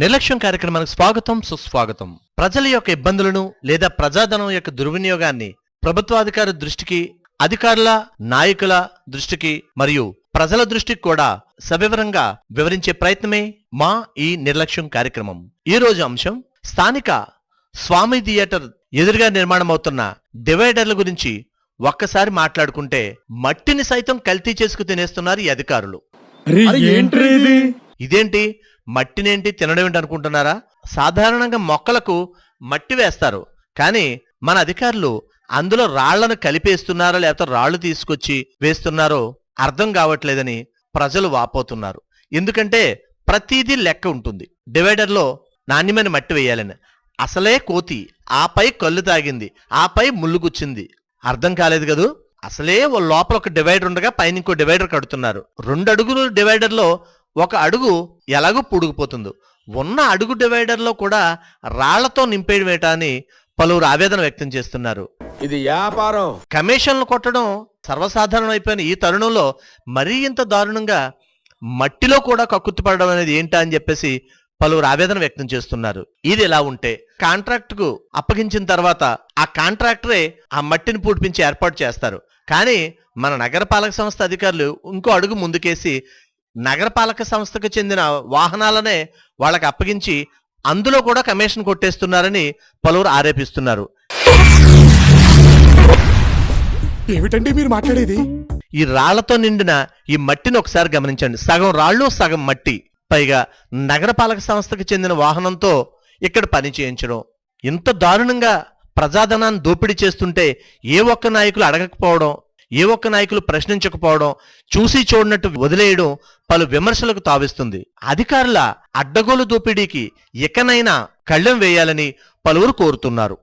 నిర్లక్ష్యం కార్యక్రమానికి స్వాగతం సుస్వాగతం. ప్రజల యొక్క ఇబ్బందులను లేదా ప్రజాధనం యొక్క దుర్వినియోగాన్ని ప్రభుత్వాధికారి దృష్టికి అధికారుల నాయకుల దృష్టికి మరియు ప్రజల దృష్టికి కూడా సవివరంగా వివరించే ప్రయత్నమే మా ఈ నిర్లక్ష్యం కార్యక్రమం. ఈ రోజు అంశం స్థానిక స్వామి థియేటర్ ఎదురుగా నిర్మాణం అవుతున్న డివైడర్ల గురించి ఒక్కసారి మాట్లాడుకుంటే మట్టిని సైతం కల్తీ చేసుకు తినేస్తున్నారు ఈ అధికారులు. ఇదేంటి? మట్టినేంటి తినడం ఏంటి అనుకుంటున్నారా సాధారణంగా మొక్కలకు మట్టి వేస్తారు. కానీ మన అధికారులు అందులో రాళ్ళను కలిపేస్తున్నారో లేకపోతే రాళ్ళు తీసుకొచ్చి వేస్తున్నారో అర్థం కావట్లేదని ప్రజలు వాపోతున్నారు. ఎందుకంటే ప్రతిదీ లెక్క ఉంటుంది. డివైడర్లో నాణ్యమైన మట్టి వేయాలని. అసలే కోతి ఆపై కళ్ళు తాగింది ఆపై ముళ్ళు గుచ్చింది. అర్థం కాలేదు కదూ? అసలే ఓ లోపల ఒక డివైడర్ ఉండగా పైన ఇంకో డివైడర్ కడుతున్నారు. రెండు అడుగులు డివైడర్లో ఒక అడుగు ఎలాగో పుడుగుపోతుందో ఉన్న అడుగు డివైడర్లో కూడా రాళ్ళతో నింపేయడమేట అని పలువురు ఆవేదన వ్యక్తం చేస్తున్నారు. ఇది వ్యాపారం. కమిషన్లు కొట్టడం సర్వసాధారణం అయిపోయిన ఈ తరుణంలో మరీ ఇంత దారుణంగా మట్టిలో కూడా కక్కుర్తిపడడం అనేది ఏంటా అని చెప్పేసి పలువురు ఆవేదన వ్యక్తం చేస్తున్నారు. ఇది ఎలా ఉంటే కాంట్రాక్ట్కు అప్పగించిన తర్వాత ఆ కాంట్రాక్టరే ఆ మట్టిని పూడ్పించి ఏర్పాటు చేస్తారు. కానీ మన నగరపాలక సంస్థ అధికారులు ఇంకో అడుగు ముందుకేసి నగరపాలక సంస్థకు చెందిన వాహనాలనే వాళ్ళకి అప్పగించి అందులో కూడా కమిషన్ కొట్టేస్తున్నారని పలువురు ఆరోపిస్తున్నారు. ఏమిటండి మీరు మాట్లాడేది? ఈ రాళ్ళతో నిండిన ఈ మట్టిని ఒకసారి గమనించండి. సగం రాళ్ళు సగం మట్టి. పైగా నగరపాలక సంస్థకు చెందిన వాహనంతో ఇక్కడ పని చేయించడం. ఇంత దారుణంగా ప్రజాధనాన్ని దోపిడీ చేస్తుంటే ఏ ఒక్క నాయకులు అడగకపోవడం ఏ ఒక్క నాయకులు ప్రశ్నించకపోవడం చూసి చూడనట్టు వదిలేయడం పలు విమర్శలకు తావిస్తుంది. అధికారుల అడ్డగోలు దోపిడీకి ఇకనైనా కళ్ళెం వేయాలని పలువురు కోరుతున్నారు.